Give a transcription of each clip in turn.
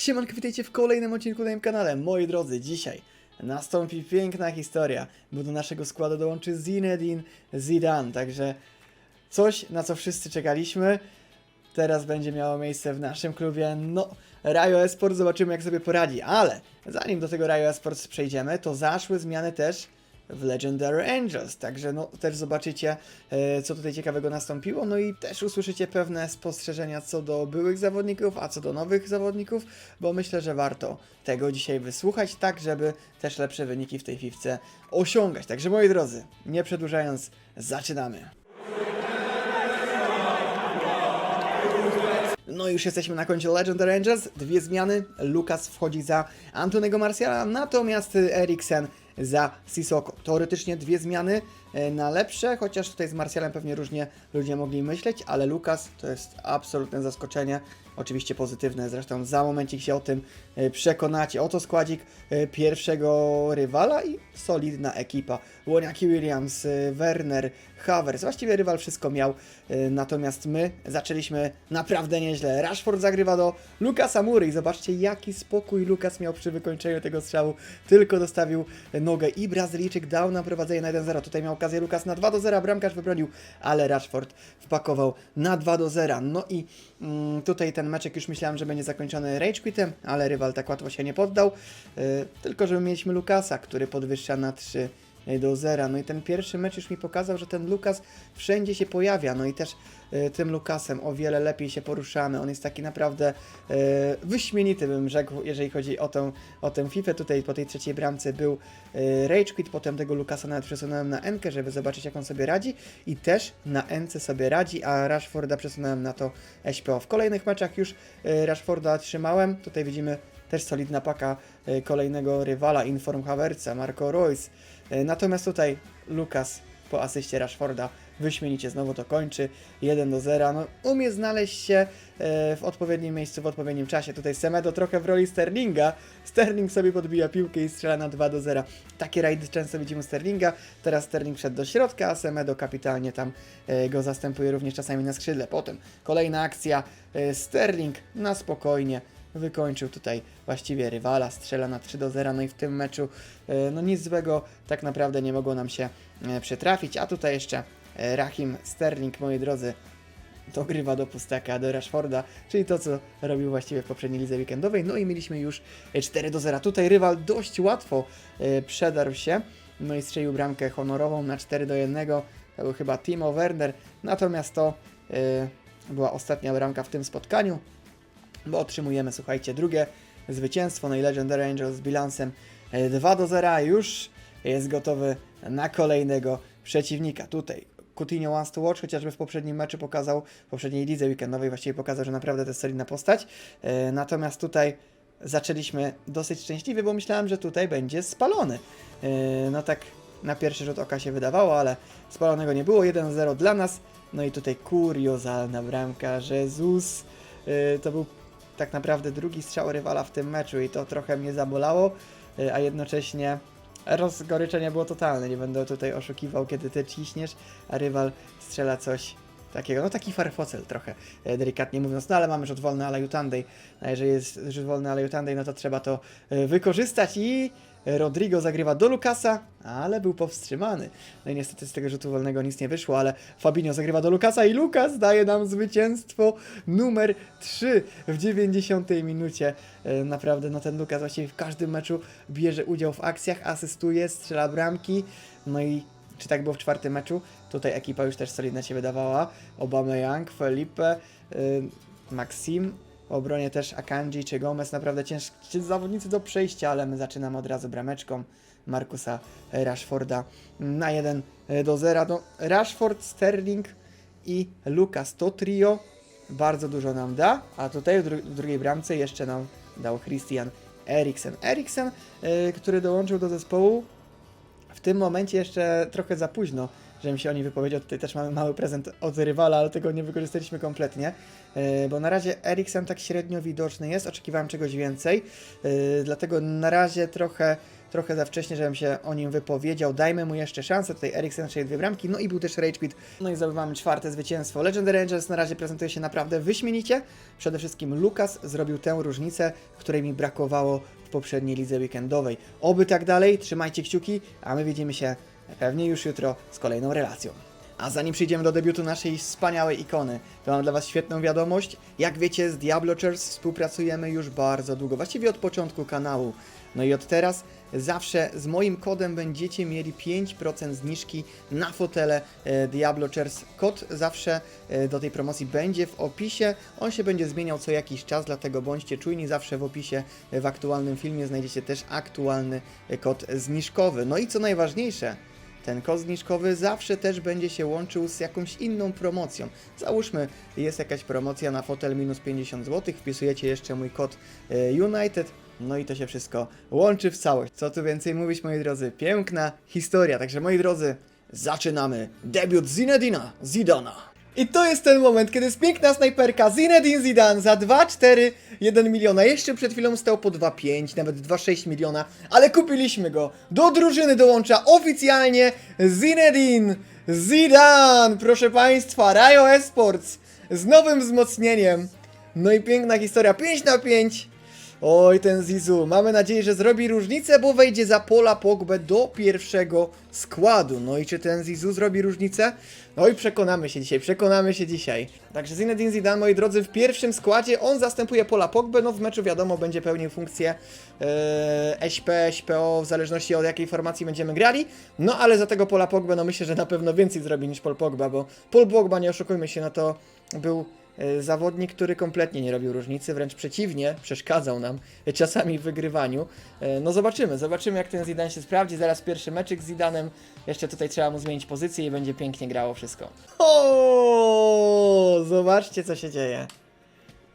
Siemanko, witajcie w kolejnym odcinku na moim kanale. Moi drodzy, dzisiaj nastąpi piękna historia, bo do naszego składu dołączy Zinedine Zidane, także coś, na co wszyscy czekaliśmy, teraz będzie miało miejsce w naszym klubie. No, Rayo Esports, zobaczymy jak sobie poradzi, ale zanim do tego Rayo Esports przejdziemy, to zaszły zmiany też w Legendary Angels, także no też zobaczycie e, co tutaj ciekawego nastąpiło, no i też usłyszycie pewne spostrzeżenia co do byłych zawodników, a co do nowych zawodników, bo myślę, że warto tego dzisiaj wysłuchać, tak żeby też lepsze wyniki w tej fifce osiągać. Także moi drodzy, nie przedłużając, zaczynamy. No już jesteśmy na koncie Legendary Angels. Dwie zmiany. Lukas wchodzi za Antonego Marciala, natomiast Eriksen za Sissoko. Teoretycznie dwie zmiany e, na lepsze, chociaż tutaj z Marcialem pewnie różnie ludzie mogli myśleć, ale Lukas to jest absolutne zaskoczenie. Oczywiście pozytywne, zresztą za momencik się o tym e, przekonacie. Oto składzik e, pierwszego rywala i solidna ekipa. Łoniaki Williams, e, Werner, Havertz. Właściwie rywal wszystko miał, natomiast my zaczęliśmy naprawdę nieźle. Rashford zagrywa do Lukasa Mury i zobaczcie jaki spokój Lukas miał przy wykończeniu tego strzału. Tylko dostawił nogę i Brazylijczyk dał nam prowadzenie na 1-0. Tutaj miał okazję Lukas na 2-0, bramkarz wybronił, ale Rashford wpakował na 2-0. No i tutaj ten meczek już myślałem, że będzie zakończony rage quitem, ale rywal tak łatwo się nie poddał. Yy, tylko, że mieliśmy Lukasa, który podwyższa na 3 do zera. No i ten pierwszy mecz już mi pokazał, że ten Lukas wszędzie się pojawia. No i też e, tym Lukasem o wiele lepiej się poruszamy. On jest taki naprawdę e, wyśmienity, bym rzekł, jeżeli chodzi o tę, o FIFA. Tutaj po tej trzeciej bramce był e, Rage Quit, potem tego Lukasa nawet przesunąłem na Enkę, żeby zobaczyć jak on sobie radzi i też na Ence sobie radzi, a Rashforda przesunąłem na to SPO. W kolejnych meczach już e, Rashforda trzymałem. Tutaj widzimy też solidna paka e, kolejnego rywala, Inform Marco Royce. E, Natomiast tutaj Lukas po asyście Rashforda wyśmienicie znowu to kończy 1 do 0. No, umie znaleźć się e, w odpowiednim miejscu, w odpowiednim czasie. Tutaj Semedo trochę w roli Sterlinga. Sterling sobie podbija piłkę i strzela na 2 do 0. Takie rajdy często widzimy Sterlinga. Teraz Sterling wszedł do środka, a Semedo kapitalnie tam e, go zastępuje również czasami na skrzydle. Potem kolejna akcja. Sterling na spokojnie wykończył tutaj właściwie rywala, strzela na 3 do 0, no i w tym meczu e, no nic złego tak naprawdę nie mogło nam się e, przytrafić, a tutaj jeszcze e, Rahim Sterling, moi drodzy, dogrywa do pustaka, do Rashforda, czyli to, co robił właściwie w poprzedniej lidze weekendowej, no i mieliśmy już e, 4 do 0. Tutaj rywal dość łatwo przedarł się, no i strzelił bramkę honorową na 4 do 1, to był chyba Timo Werner, natomiast to była ostatnia bramka w tym spotkaniu, bo otrzymujemy, słuchajcie, drugie zwycięstwo, no i Legendary Angels z bilansem e, 2 do 0 a już jest gotowy na kolejnego przeciwnika. Tutaj Coutinho wants to watch, chociażby w poprzednim meczu pokazał, w poprzedniej lidze weekendowej właściwie pokazał, że naprawdę to jest solidna postać. E, Natomiast tutaj zaczęliśmy dosyć szczęśliwie, bo myślałem, że tutaj będzie spalony. E, No tak na pierwszy rzut oka się wydawało, ale spalonego nie było. 1-0 dla nas. No i tutaj kuriozalna bramka. Jezus. E, To był tak naprawdę drugi strzał rywala w tym meczu i to trochę mnie zabolało, y, a jednocześnie rozgoryczenie było totalne. Nie będę tutaj oszukiwał, kiedy ty ciśniesz, a rywal strzela coś takiego, no taki farfocel trochę, y, delikatnie mówiąc, no ale mamy rzut wolny ale Jutandej, a jeżeli jest rzut wolny ale Jutandej, no to trzeba to y, wykorzystać i Rodrigo zagrywa do Lukasa, ale był powstrzymany. No i niestety z tego rzutu wolnego nic nie wyszło, ale Fabinho zagrywa do Lukasa i Lukas daje nam zwycięstwo numer 3 w 90 minucie. E, Naprawdę, no ten Lukas właściwie w każdym meczu bierze udział w akcjach, asystuje, strzela bramki. No i czy tak było w czwartym meczu? Tutaj ekipa już też solidna się wydawała. Obama Young, Felipe, y, Maxim, obronie też Akanji czy Gomez, naprawdę ciężki zawodnicy do przejścia, ale my zaczynamy od razu brameczką Markusa Rashforda na 1 do 0. No, Rashford, Sterling i Lucas to trio bardzo dużo nam da, a tutaj w, dru w drugiej bramce jeszcze nam dał Christian Eriksen. Eriksen, y, który dołączył do zespołu w tym momencie jeszcze trochę za późno żebym się o niej wypowiedział. Tutaj też mamy mały prezent od rywala, ale tego nie wykorzystaliśmy kompletnie, e, bo na razie Eriksen tak średnio widoczny jest, oczekiwałem czegoś więcej, e, dlatego na razie trochę trochę za wcześnie, żebym się o nim wypowiedział. Dajmy mu jeszcze szansę. Tutaj Eriksen strzelił dwie bramki, no i był też Rage Quit. No i zdobywamy czwarte zwycięstwo. Legendary Rangers na razie prezentuje się naprawdę wyśmienicie. Przede wszystkim Lukas zrobił tę różnicę, której mi brakowało poprzedniej lidze weekendowej. Oby tak dalej, trzymajcie kciuki, a my widzimy się pewnie już jutro z kolejną relacją. A zanim przejdziemy do debiutu naszej wspaniałej ikony, to mam dla Was świetną wiadomość. Jak wiecie, z Diablochers współpracujemy już bardzo długo, właściwie od początku kanału. No i od teraz zawsze z moim kodem będziecie mieli 5% zniżki na fotele e, Diablochers. Kod zawsze e, do tej promocji będzie w opisie. On się będzie zmieniał co jakiś czas, dlatego bądźcie czujni. Zawsze w opisie e, w aktualnym filmie znajdziecie też aktualny kod zniżkowy. No i co najważniejsze, ten kod zniżkowy zawsze też będzie się łączył z jakąś inną promocją. Załóżmy, jest jakaś promocja na fotel minus 50 zł, wpisujecie jeszcze mój kod United, no i to się wszystko łączy w całość. Co tu więcej mówić, moi drodzy, piękna historia. Także moi drodzy, zaczynamy debiut Zinedina Zidana. I to jest ten moment, kiedy jest piękna snajperka Zinedine Zidane za 2, 4, 1 miliona. Jeszcze przed chwilą stał po 2,5, nawet 2,6 miliona, ale kupiliśmy go. Do drużyny dołącza oficjalnie Zinedine Zidane. Proszę Państwa, Rayo Esports z nowym wzmocnieniem. No i piękna historia, 5 na 5. Oj, ten Zizu. Mamy nadzieję, że zrobi różnicę, bo wejdzie za Pola Pogbę do pierwszego składu. No i czy ten Zizu zrobi różnicę? No i przekonamy się dzisiaj, przekonamy się dzisiaj. Także Zinedine Zidane, moi drodzy, w pierwszym składzie on zastępuje Pola Pogbę. No w meczu wiadomo, będzie pełnił funkcję e, SP, SPO, w zależności od jakiej formacji będziemy grali. No ale za tego Pola Pogbę, no myślę, że na pewno więcej zrobi niż Pol Pogba, bo Pol Pogba, nie oszukujmy się, no to był zawodnik, który kompletnie nie robił różnicy, wręcz przeciwnie, przeszkadzał nam e, czasami w wygrywaniu. E, No zobaczymy, zobaczymy jak ten Zidane się sprawdzi. Zaraz pierwszy meczyk z Zidanem. Jeszcze tutaj trzeba mu zmienić pozycję i będzie pięknie grało wszystko. O, zobaczcie co się dzieje.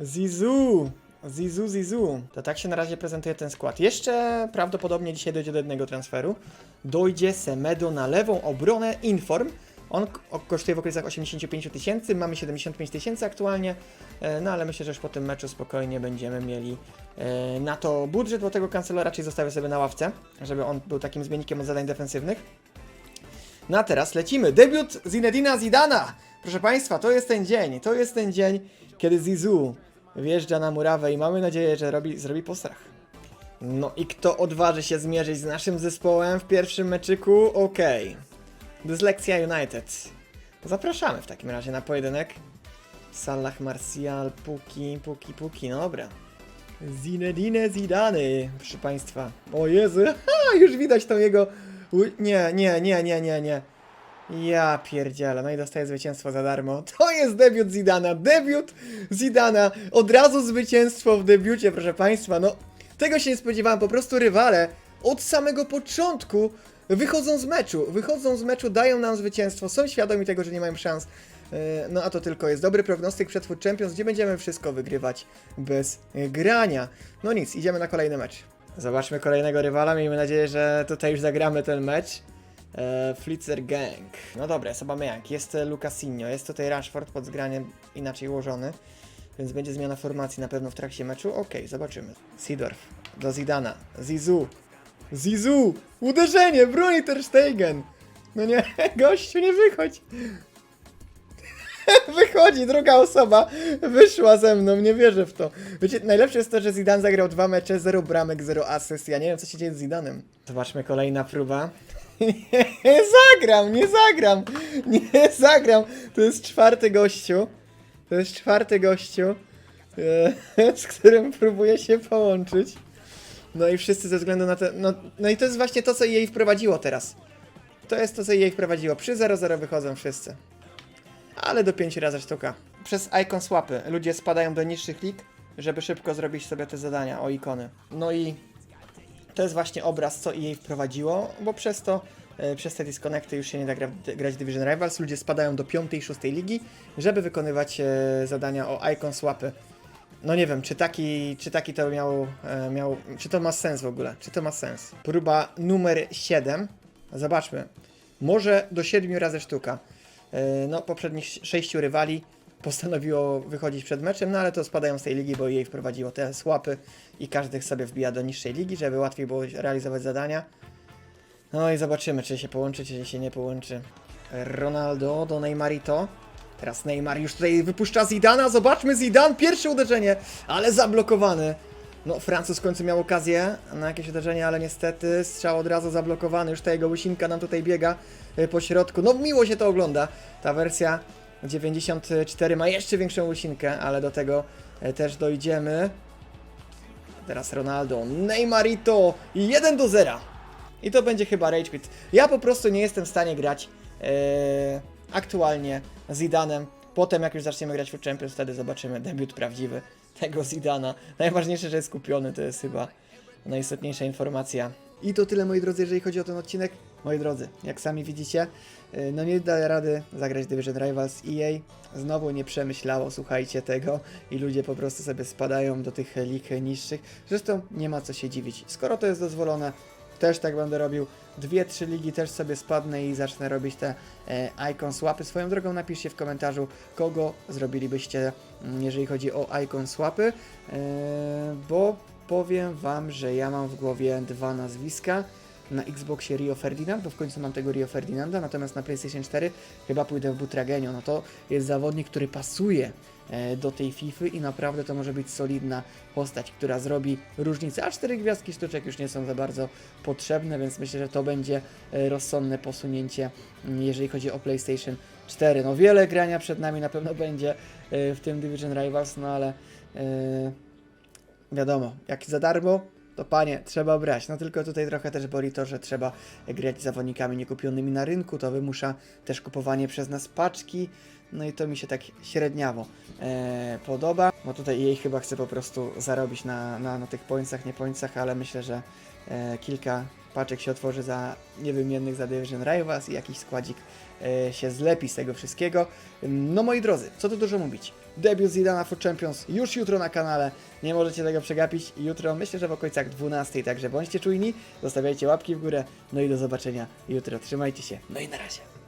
Zizu! Zizu, Zizu. To tak się na razie prezentuje ten skład. Jeszcze prawdopodobnie dzisiaj dojdzie do jednego transferu. Dojdzie Semedo na lewą obronę Inform. On kosztuje w okolicach 85 tysięcy, mamy 75 tysięcy aktualnie, e, no ale myślę, że już po tym meczu spokojnie będziemy mieli e, na to budżet, bo tego kancela raczej zostawię sobie na ławce, żeby on był takim zmiennikiem od zadań defensywnych. No a teraz lecimy. Debiut Zinedina Zidana. Proszę Państwa, to jest ten dzień. To jest ten dzień, kiedy Zizou wjeżdża na murawę i mamy nadzieję, że robi, zrobi postrach. No i kto odważy się zmierzyć z naszym zespołem w pierwszym meczyku? Okej. Dyslekcja United. Zapraszamy w takim razie na pojedynek. Salah, Martial, Puki, Puki, Puki, no dobra. Zinedine Zidane, proszę Państwa. O Jezu, ha, już widać tą jego... Nie, nie, nie, nie, nie, nie. Ja pierdzielę, no i dostaję zwycięstwo za darmo. To jest debiut Zidana, debiut Zidana. Od razu zwycięstwo w debiucie, proszę Państwa. No, tego się nie spodziewałem, po prostu rywale od samego początku wychodzą z meczu. Wychodzą z meczu, dają nam zwycięstwo, są świadomi tego, że nie mają szans. E, No a to tylko jest dobry prognostyk przed Food Champions, gdzie będziemy wszystko wygrywać bez grania. No nic, idziemy na kolejny mecz. Zobaczmy kolejnego rywala, miejmy nadzieję, że tutaj już zagramy ten mecz. E, Flitzer Gang. No dobra, jest Aubameyang, jest Lucasinho, jest tutaj Rashford pod zgraniem inaczej ułożony, więc będzie zmiana formacji na pewno w trakcie meczu. Okej, zobaczymy. Sidorf do Zidana, Zizu, Zizu, uderzenie, broni Ter Stegen. No nie, gościu, nie wychodź. Wychodzi, druga osoba wyszła ze mną, nie wierzę w to. Wiecie, najlepsze jest to, że Zidane zagrał dwa mecze, zero bramek, zero asyst. Ja nie wiem, co się dzieje z Zidanem. Zobaczmy, kolejna próba. Nie zagram, nie zagram, nie zagram. To jest czwarty gościu. To jest czwarty gościu, e, z którym próbuję się połączyć. No i wszyscy ze względu na to. No, no i to jest właśnie to, co jej wprowadziło teraz. To jest to, co jej wprowadziło. Przy 0-0 wychodzą wszyscy. Ale do 5 razy sztuka. Przez icon swapy ludzie spadają do niższych lig, żeby szybko zrobić sobie te zadania o ikony. No i to jest właśnie obraz, co jej wprowadziło, bo przez to, e, przez te disconnecty już się nie da gra, grać Division Rivals. Ludzie spadają do 5 i 6 ligi, żeby wykonywać e, zadania o icon swapy. No nie wiem, czy taki, czy taki to miał, e, miał, czy to ma sens w ogóle, czy to ma sens. Próba numer 7. Zobaczmy. może do 7 razy sztuka. E, No, poprzednich sześciu rywali postanowiło wychodzić przed meczem, no ale to spadają z tej ligi, bo jej wprowadziło te słapy i każdy sobie wbija do niższej ligi, żeby łatwiej było realizować zadania. No i zobaczymy, czy się połączy, czy się nie połączy. Ronaldo do Neymarito. Teraz Neymar już tutaj wypuszcza Zidana. Zobaczmy Zidane, pierwsze uderzenie, ale zablokowany. No, Francuz w końcu miał okazję na jakieś uderzenie, ale niestety strzał od razu zablokowany. Już ta jego łysinka nam tutaj biega y, po środku. No, miło się to ogląda. Ta wersja 94 ma jeszcze większą łysinkę, ale do tego y, też dojdziemy. Teraz Ronaldo, Neymarito 1 do 0. I to będzie chyba Rage Quit. Ja po prostu nie jestem w stanie grać e, aktualnie Zidanem. Potem jak już zaczniemy grać w Champions, wtedy zobaczymy debiut prawdziwy tego Zidana. Najważniejsze, że jest kupiony, to jest chyba najistotniejsza informacja. I to tyle moi drodzy, jeżeli chodzi o ten odcinek. Moi drodzy, jak sami widzicie, e, no nie da rady zagrać Division Rivals EA. Znowu nie przemyślało, słuchajcie tego i ludzie po prostu sobie spadają do tych lig niższych. Zresztą nie ma co się dziwić. Skoro to jest dozwolone, też tak będę robił. Dwie, trzy ligi też sobie spadnę i zacznę robić te e, icon swapy. Swoją drogą napiszcie w komentarzu, kogo zrobilibyście, mm, jeżeli chodzi o icon swapy, e, bo powiem wam, że ja mam w głowie dwa nazwiska. Na Xboxie Rio Ferdinand, bo w końcu mam tego Rio Ferdinanda, natomiast na PlayStation 4 chyba pójdę w Butragenio. No to jest zawodnik, który pasuje e, do tej FIFA i naprawdę to może być solidna postać, która zrobi różnicę. A cztery gwiazdki sztuczek już nie są za bardzo potrzebne, więc myślę, że to będzie e, rozsądne posunięcie, m, jeżeli chodzi o PlayStation 4. No wiele grania przed nami na pewno będzie e, w tym Division Rivals, no ale wiadomo, jak za darmo, to panie, trzeba brać. No tylko tutaj trochę też boli to, że trzeba grać z zawodnikami niekupionymi na rynku, to wymusza też kupowanie przez nas paczki, no i to mi się tak średniawo e, podoba, bo tutaj jej chyba chce po prostu zarobić na, na, na tych pońcach, nie pońcach, ale myślę, że e, kilka paczek się otworzy za niewymiennych za Division Rivals i jakiś składzik e, się zlepi z tego wszystkiego. No moi drodzy, co tu dużo mówić. Debiut Zidana for Champions już jutro na kanale, nie możecie tego przegapić. Jutro myślę, że w okolicach 12, także bądźcie czujni, zostawiajcie łapki w górę, no i do zobaczenia jutro. Trzymajcie się, no i na razie.